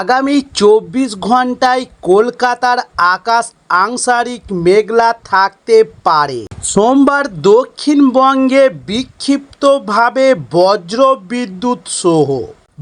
আগামী চব্বিশ ঘন্টায় কলকাতার আকাশ আংশারিক মেঘলা থাকতে পারে। সোমবার দক্ষিণবঙ্গে বিক্ষিপ্তভাবে বজ্র বিদ্যুৎ সহ।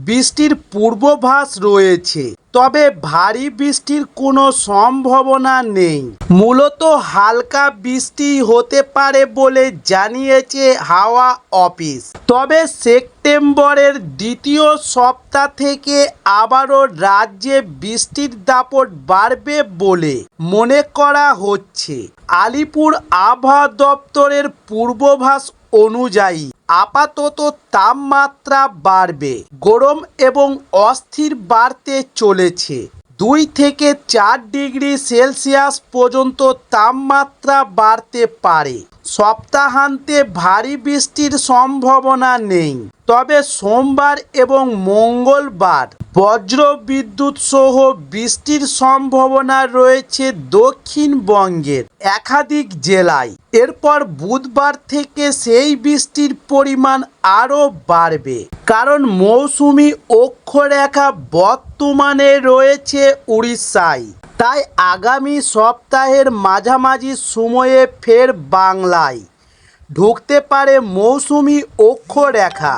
বৃষ্টির পূর্বভাস রয়েছে। তবে ভারী বৃষ্টির কোনো সম্ভাবনা নেই। মূলত হালকা বৃষ্টি হতে পারে বলে জানিয়েছে হাওয়া অফিস। তবে সেপ্টেম্বরের দ্বিতীয় সপ্তাহ থেকে আবারও রাজ্যে বৃষ্টির দাপট বাড়বে বলে মনে করা হচ্ছে। আলিপুর আবহাওয়া দপ্তরের পূর্বাভাস অনুযায়ী, আপাতত তাপমাত্রা বাড়বে, গরম এবং অস্থির বাড়তে চলেছে। দুই থেকে চার ডিগ্রি সেলসিয়াস পর্যন্ত তাপমাত্রা বাড়তে পারে। সপ্তাহান্তে ভারী বৃষ্টির সম্ভাবনা নেই। তবে সোমবার এবং মঙ্গলবার বজ্র বিদ্যুৎ সহ বৃষ্টির সম্ভাবনা রয়েছে দক্ষিণবঙ্গের একাধিক জেলায়। এরপর বুধবার থেকে সেই বৃষ্টির পরিমাণ আরও বাড়বে। কারণ মৌসুমি অক্ষরেখা বর্তমানে রয়েছে উড়িষ্যায়। তাই আগামী সপ্তাহের মাঝামাঝি সময়ে ফের বাংলায় ঢুকতে পারে মৌসুমি অক্ষরেখা।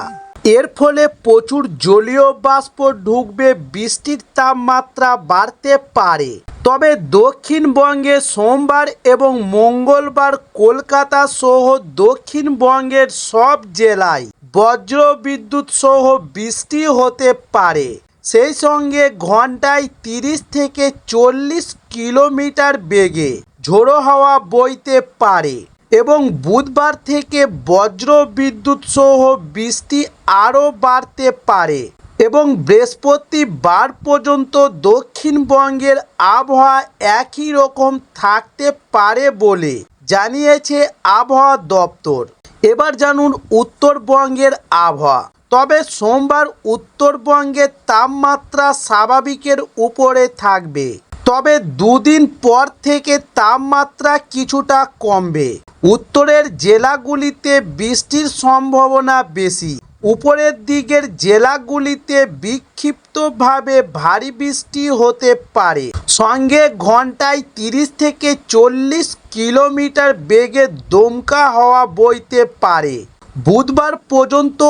এর ফলে প্রচুর জলীয় বাষ্প ঢুকবে, বৃষ্টির তাপমাত্রা বাড়তে পারে। তবে দক্ষিণবঙ্গে সোমবার এবং মঙ্গলবার কলকাতা সহ দক্ষিণবঙ্গের সব জেলায় বজ্র বিদ্যুৎ সহ বৃষ্টি হতে পারে। সেই সঙ্গে ঘন্টায় তিরিশ থেকে চল্লিশ কিলোমিটার বেগে ঝোড়ো হাওয়া বইতে পারে এবং বুধবার থেকে বজ্র বিদ্যুৎ সহ বৃষ্টি আরও বাড়তে পারে এবং বৃহস্পতিবার পর্যন্ত দক্ষিণবঙ্গের আবহাওয়া একই রকম থাকতে পারে বলে জানিয়েছে আবহাওয়া দপ্তর। এবার জানুন উত্তরবঙ্গের আবহাওয়া। তবে সোমবার উত্তরবঙ্গে তাপমাত্রা স্বাভাবিকের উপরে থাকবে। তবে দুদিন পর থেকে তাপমাত্রা কিছুটা কমবে। উত্তরের জেলাগুলিতে বৃষ্টির সম্ভাবনা বেশি। উপরের দিকের জেলাগুলিতে বিক্ষিপ্তভাবে ভারী বৃষ্টি হতে পারে। সঙ্গে ঘন্টায় তিরিশ থেকে চল্লিশ কিলোমিটার বেগে দমকা হওয়া বইতে পারে। বুধবার পর্যন্ত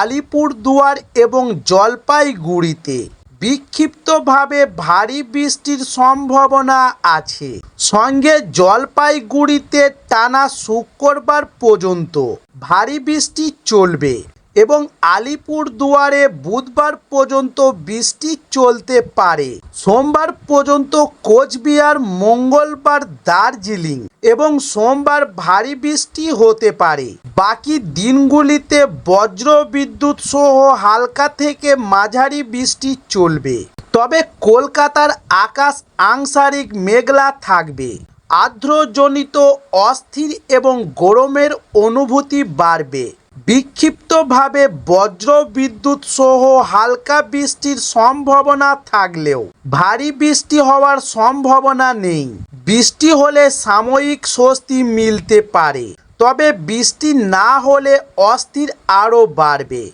আলিপুরদুয়ার এবং জলপাইগুড়িতে বিক্ষিপ্তভাবে ভারী বৃষ্টির সম্ভাবনা আছে। সঙ্গে জলপাইগুড়িতে টানা শুক্রবার পর্যন্ত ভারী বৃষ্টি চলবে। এবং আলিপুরদুয়ারে বুধবার পর্যন্ত বৃষ্টি চলতে পারে। সোমবার পর্যন্ত কোচবিহার, মঙ্গলবার দার্জিলিং এবং সোমবার ভারী বৃষ্টি হতে পারে। বাকি দিনগুলিতে বজ্র বিদ্যুৎ সহ হালকা থেকে মাঝারি বৃষ্টি চলবে। তবে কলকাতার আকাশ আংশারিক মেঘলা থাকবে। আর্দ্রজনিত, অস্থির এবং গরমের অনুভূতি বাড়বে। বিক্ষিপ্তভাবে বজ্র বিদ্যুৎ সহ হালকা বৃষ্টির সম্ভাবনা থাকলেও ভারী বৃষ্টি হওয়ার সম্ভাবনা নেই। বৃষ্টি হলে সাময়িক স্বস্তি মিলতে পারে, তবে বৃষ্টি না হলে অস্থির আরও বাড়বে।